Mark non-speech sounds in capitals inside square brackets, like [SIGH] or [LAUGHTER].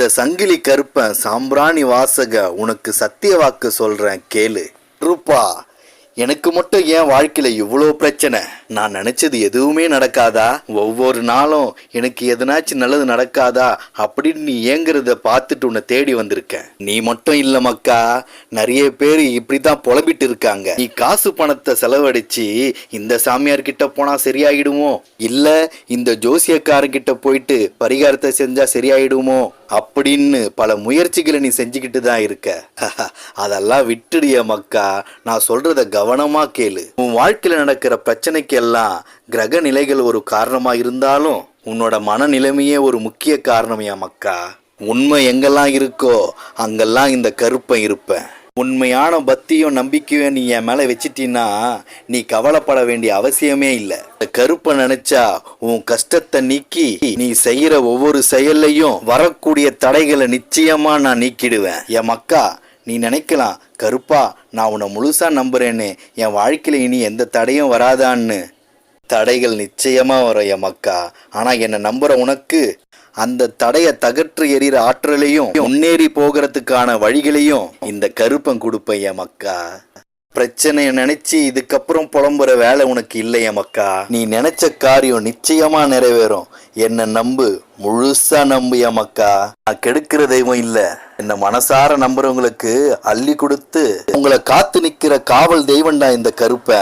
இந்த சங்கிலி கருப்பன் சாம்பிராணி வாசக உனக்கு சத்திய வாக்கு சொல்றேன் கேளு. ரூபா எனக்கு மட்டும் ஏன் வாழ்க்கையில இவ்வளோ பிரச்சனை? நான் நினைச்சது எதுவுமே நடக்காதா? ஒவ்வொரு நாளும் எனக்கு எதனாச்சும் நல்லது நடக்காதா? அப்படின்னு நீ ஏங்குறத பார்த்துட்டு உன்னை தேடி வந்திருக்கேன். நீ மட்டும் இல்ல மக்கா. நிறைய பேர் இப்படிதான் புலம்பிட்டு இருக்காங்க. நீ காசு பணத்தை செலவழிச்சு இந்த சாமியார் கிட்ட போனா சரியாயிடுமோ? இல்ல இந்த ஜோசியக்காரங்கிட்ட போயிட்டு பரிகாரத்தை செஞ்சா சரியாயிடுமோ? அப்படின்னு பல முயற்சிகளை நீ செஞ்சுக்கிட்டு தான் இருக்க. [LAUGHS] அதெல்லாம் விட்டுடிய மக்கா. நான் சொல்றத கவனமா கேளு. உன் வாழ்க்கையில நடக்கிற பிரச்சனைக்கு எல்லாம் கிரக நிலைகள் ஒரு காரணமா இருந்தாலும் உன்னோட மனநிலைமையே ஒரு முக்கிய காரணமையா மக்கா? உண்மை எங்கெல்லாம் இருக்கோ அங்கெல்லாம் இந்த கருப்பன் இருப்பேன். உண்மையான பக்தியும் நம்பிக்கையும் நீ என் மேல வச்சிட்டீன்னா நீ கவலைப்பட வேண்டிய அவசியமே இல்லை. இந்த கருப்பை நினைச்சா உன் கஷ்டத்தை நீக்கி நீ செய்யற ஒவ்வொரு செயல்லையும் வரக்கூடிய தடைகளை நிச்சயமா நான் நீக்கிடுவேன். என் மக்கா நீ நினைக்கலாம் கருப்பா நான் உன்னை முழுசாக நம்புறேன்னு என் வாழ்க்கையில் இனி எந்த தடையும் வராதான்னு. தடைகள் நிச்சயமாக வரும் என் மக்கா. ஆனால் என்னை நம்புற உனக்கு அந்த தடையை தகற்று எறிகிற ஆற்றலையும் முன்னேறி போகிறதுக்கான வழிகளையும் இந்த கருப்பன் கொடுப்பேன் என் மக்கா. பிரச்சனைய நினைச்சு இதுக்கப்புறம் புலம்புற வேலை உனக்கு இல்லையே மக்கா. நீ நினைச்ச காரியம் நிச்சயமா நிறைவேறும். என்ன நம்பு முழுசா நம்பு ஏன் மக்கா. நான் கெடுக்கிற தெய்வம் இல்ல. என்ன மனசார நம்புறவங்களுக்கு அள்ளி கொடுத்து உங்களை காத்து நிக்கிற காவல் தெய்வம்டா இந்த கருப்பை.